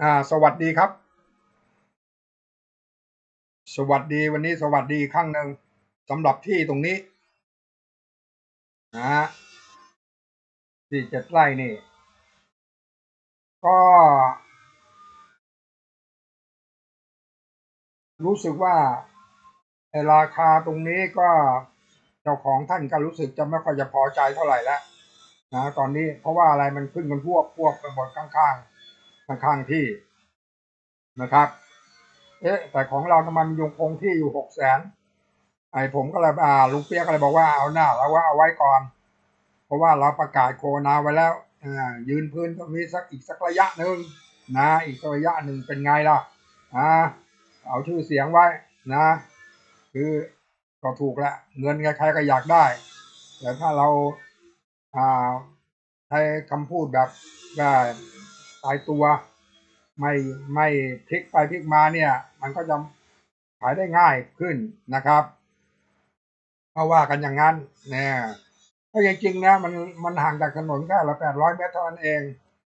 อ่า สวัสดีครับ สวัสดีวันนี้สวัสดีอีกครั้งหนึ่งสำหรับที่ตรงนี้นะฮะที่เจ็ดไร่นี่ ก็ รู้สึกว่าราคาตรงนี้ก็เจ้าของท่านก็รู้สึกจะไม่ค่อยจะพอใจเท่าไหร่แล้วนะตอนนี้เพราะว่าอะไรมันขึ้นกันพวกพวกไปหมดข้างๆ ข้างๆที่นะครับ เอ๊ะ แต่ของเราทำไมมันยังคงที่อยู่หกแสนไอ้ผมก็เลยอ่าลุงเปียกก็เลยบอกว่าเอาหน้าแล้วว่าเอาไว้ก่อน เพราะว่าเราประกาศโควิดไว้แล้วอ่ายืนพื้นตรงนี้สักอีกสักระยะหนึ่งนะอีกสักระยะหนึ่งเป็นไงล่ะอ่าเอาชื่อเสียงไว้นะ คือก็ถูกแล้วเงินใครๆก็อยากได้ แต่ถ้าเราอ่าใช้คำพูดแบบว่า ตายตัว ไม่ไม่พลิกไปพลิกมาเนี่ย มันก็จะขายได้ง่ายขึ้นนะครับเพราะว่ากันอย่างนั้นเนี่ยถ้าจริงๆนะมันมันห่างจากถนนแค่ละแปดร้อยเมตรเท่านั้นเอง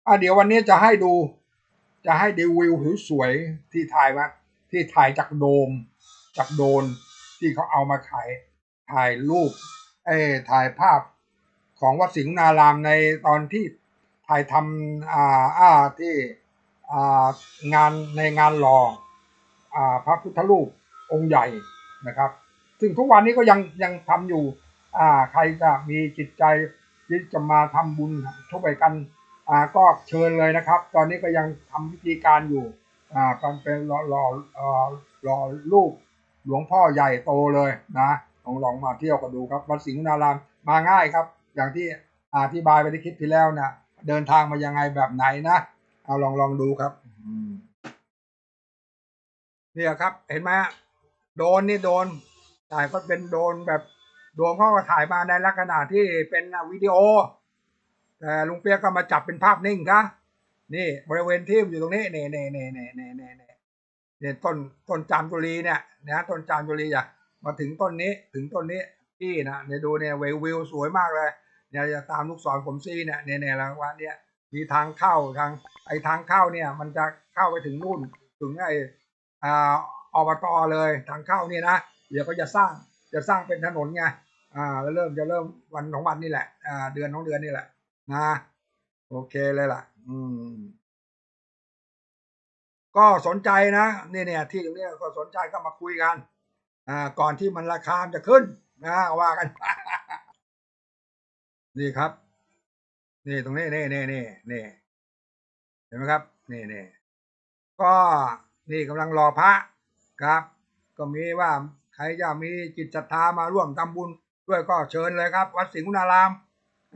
อะเดี๋ยววันนี้จะให้ดู จะให้ดูวิวผิวสวยที่ถ่ายมาที่ถ่ายจากโดม จากโดนที่เขาเอามาขายถ่ายรูปเอถ่ายภาพของวัดสิงห์นารามในตอนที่ ถ่ายทำอ่าอ่าที่อ่างานในงานหล่ออ่าพระพุทธรูปองค์ใหญ่นะครับ ซึ่งทุกวันนี้ก็ยังยังทำอยู่อ่าใครจะมีจิตใจที่จะมาทำบุญช่วยกันอ่าก็เชิญเลยนะครับ ตอนนี้ก็ยังทำพิธีการอยู่อ่าเป็นเป็นรอรอเอ่ออรูปหลวงพ่อใหญ่โตเลยนะลองลองมาเที่ยวกันดูครับวัดสิงห์นารามมาง่ายครับ อย่างที่อธิบายไปในคลิปที่แล้วนะ เดินทางมายังไงแบบไหนนะ เอาลองลองดูครับอืมเนี่ยครับ เห็นไหมฮะโดรนนี่โดรนถ่ายก็เป็นโดรนแบบโดรนเขาก็ถ่ายมาในลักษณะที่เป็นวิดีโอ แต่ลุงเปียกก็มาจับเป็นภาพนิ่งครับนี่บริเวณที่อยู่ตรงนี้นี่นี่นี่นี่นี่นี่นี่เนี่ยต้นต้นจามจุลีเนี่ยนะต้นจามจุลีอะมาถึงต้นนี้ถึงต้นนี้ที่นะเนี่ยดูเนี่ยวิววิวสวยมากเลย เนี่ยจะตามลูกศรผมซีเนี่ยเนี่ยเนี่ยแล้วว่าเนี่ยมีทางเข้าทางไอ้ทางเข้าเนี่ย มันจะเข้าไปถึงนู่นถึงไอ้อ่าอบตเลยทางเข้านี่นะเดี๋ยวก็จะสร้างจะสร้างเป็นถนนไงอ่าแล้วเริ่มจะเริ่มวันของวันนี่แหละอ่าเดือนของเดือนนี่แหละนะโอเคเลยล่ะ อืม ก็สนใจนะเนี่ยเนี่ยที่ตรงนี้ก็สนใจก็มาคุยกัน อ่า ก่อนที่มันราคาจะขึ้นนะว่ากัน นี่ครับ นี่ตรงนี้นี่นี่นี่นี่เห็นไหมครับ นี่นี่ก็นี่กำลังรอพระครับ ก็มีว่าใครจะมีจิตศรัทธามาร่วมทำบุญ ด้วยก็เชิญเลยครับ วัดสิงห์นาราม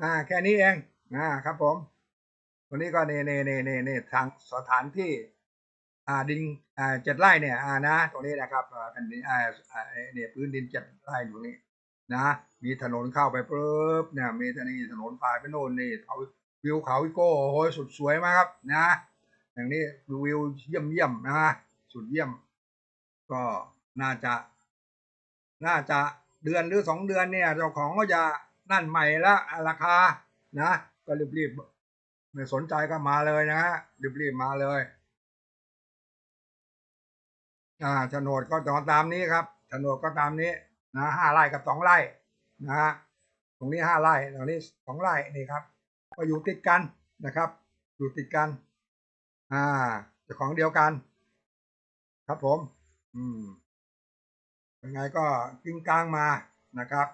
อ่า แค่นี้เองอ่าครับ ผมวันนี้ก็เนเนเนเนเนทางสถานที่ อ่าดินอ่าเจ็ดไร่เนี่ย อ่านะตรงนี้นะครับอ่าแผ่นดินอ่าอ่าเนี่ยพื้นดินเจ็ดไร่อยู่นี่ นะมีถนนเข้าไปปุ๊บเนี่ยมีถนนถนนพายไปโน่นนี่เขาวิวเขาวิโก้โอ้โหสุดสวยมากครับนะ อย่างนี้วิวเยี่ยมเยี่ยมนะสุดเยี่ยม ก็น่าจะ น่าจะเดือนหรือสองเดือนเนี่ยเจ้าของก็จะนั่นใหม่ละราคานะ ก็รีบๆไม่สนใจก็มาเลยนะฮะรีบๆมาเลยอ่าโฉนดก็ตามนี้ครับโฉนดก็ตามนี้ นะห้าไร่กับสองไร่นะฮะตรงนี้ห้าไร่ตรงนี้สองไร่นี่ครับ ก็อยู่ติดกันนะครับ อยู่ติดกัน อ่าเจ้าของเดียวกัน ครับผม อืมยังไงก็กิ้งกลางมานะครับ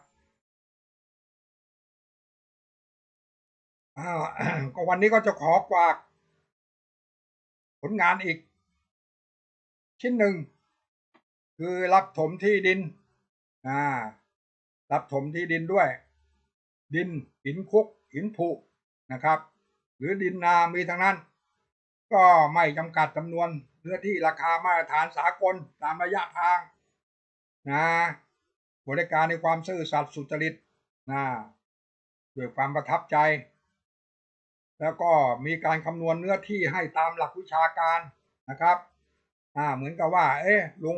อ้าวก็วันนี้ก็จะขอกวาก ผลงานอีก ชิ้นหนึ่ง คือรับถมที่ดิน อ่า รับถมที่ดินด้วย ดินหินคุกหินผุนะครับ หรือดินนามีทั้งนั้น ก็ไม่จำกัดจำนวนเนื้อที่ราคามาตรฐานสากลตามระยะทางนะบริการในความซื่อสัตย์สุจริตนะด้วยความประทับใจ แล้วก็มีการคำนวณเนื้อที่ให้ตามหลักวิชาการนะครับ อ่า เหมือนกับว่า เอ๊ะลุง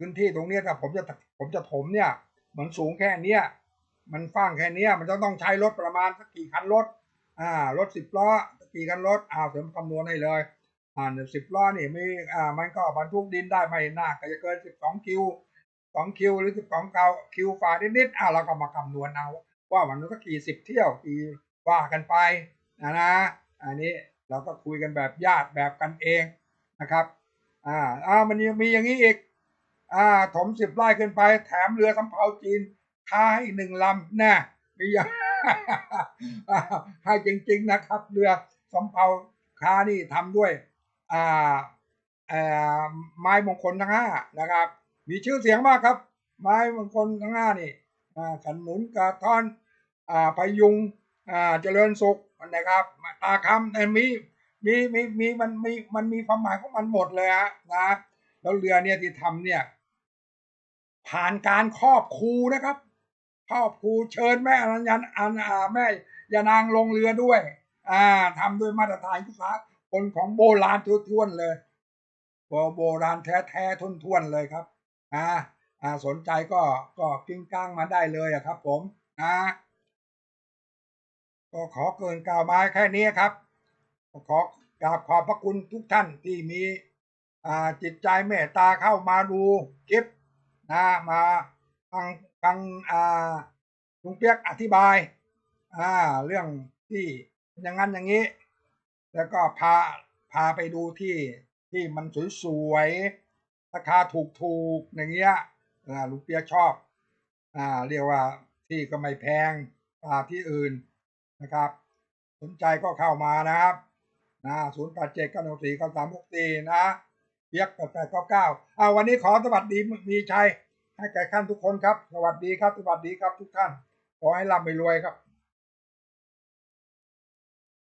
พื้นที่ตรงเนี้ยถ้าผมจะผมจะถมเนี่ยมันสูงแค่เนี้ยมันฟ้างแค่เนี้ยมันจะต้องใช้รถประมาณสักกี่คันรถอ่ารถสิบล้อกี่คันรถอ่าผมคำนวณให้เลยอ่าสิบล้อนี่มีอ่ามันก็บรรทุกดินได้ไม่น่าก็จะเกินสิบสองคิวสองคิวหรือสิบสองเกาคิวฝ่านิดๆอ่าเราก็มาคำนวณเอาว่ามันก็กี่สิบเที่ยวกี่ว่ากันไปนะนะอันนี้เราก็คุยกันแบบญาติแบบกันเองนะครับ อ่าอ่ามันยังมีอย่างนี้อีก อ่าถมสิบไร่ขึ้นไป แถมเรือสำเภาจีนค้าให้หนึ่งลำแนะมีอย่างอ่าให้จริง ๆนะครับ เรือสำเภาค้านี่ทำด้วยอ่าเอ่อไม้มงคลทั้งห้านะครับ มีชื่อเสียงมากครับ ไม้มงคลทั้งห้านี่อ่าขนุนกระท่อนอ่าพยุงอ่าเจริญสุขนะครับ ตาคำมีมีมีมีมันมีมันมีความหมายของมันหมดเลยฮะนะแล้วเรือเนี่ยที่ทำเนี่ย ผ่านการครอบครูนะครับ ครอบครูเชิญแม่อนัญญาอันอาแม่ยานางลงเรือด้วย อ่าทำด้วยมาตรฐานภาษาคนของโบราณทุ่วนๆเลยโบโบราณแท้ๆทุ่นๆเลยครับอ่าอ่าสนใจก็ก็กิ้งก้างมาได้เลยอะครับ ผมนะก็ขอเกินกล่าวมาแค่นี้ครับขอกราบขอบพระคุณทุกท่านที่มีอ่าจิตใจเมตตาเข้ามาดูคลิป นะมาฟังฟังอ่าลุงเปียกอธิบายอ่าเรื่องที่อย่างนั้นอย่างนี้ แล้วก็พาพาไปดูที่ที่มันสวยๆราคาถูกๆอย่างเงี้ยอ่าลุงเปียกชอบอ่าเรียกว่าที่ก็ไม่แพงอ่าที่อื่นนะครับ สนใจก็เข้ามานะครับนะศูนย์แปดเจ็ดเก้าหนึ่งสี่เก้าสามหกสี่นะ เปียกแปดแปดเก้าเก้าอ่าวันนี้ขอสวัสดีมีชัยให้แก่ท่านทุกคนครับ สวัสดีครับ สวัสดีครับทุกท่าน ขอให้ร่ำไปรวยครับ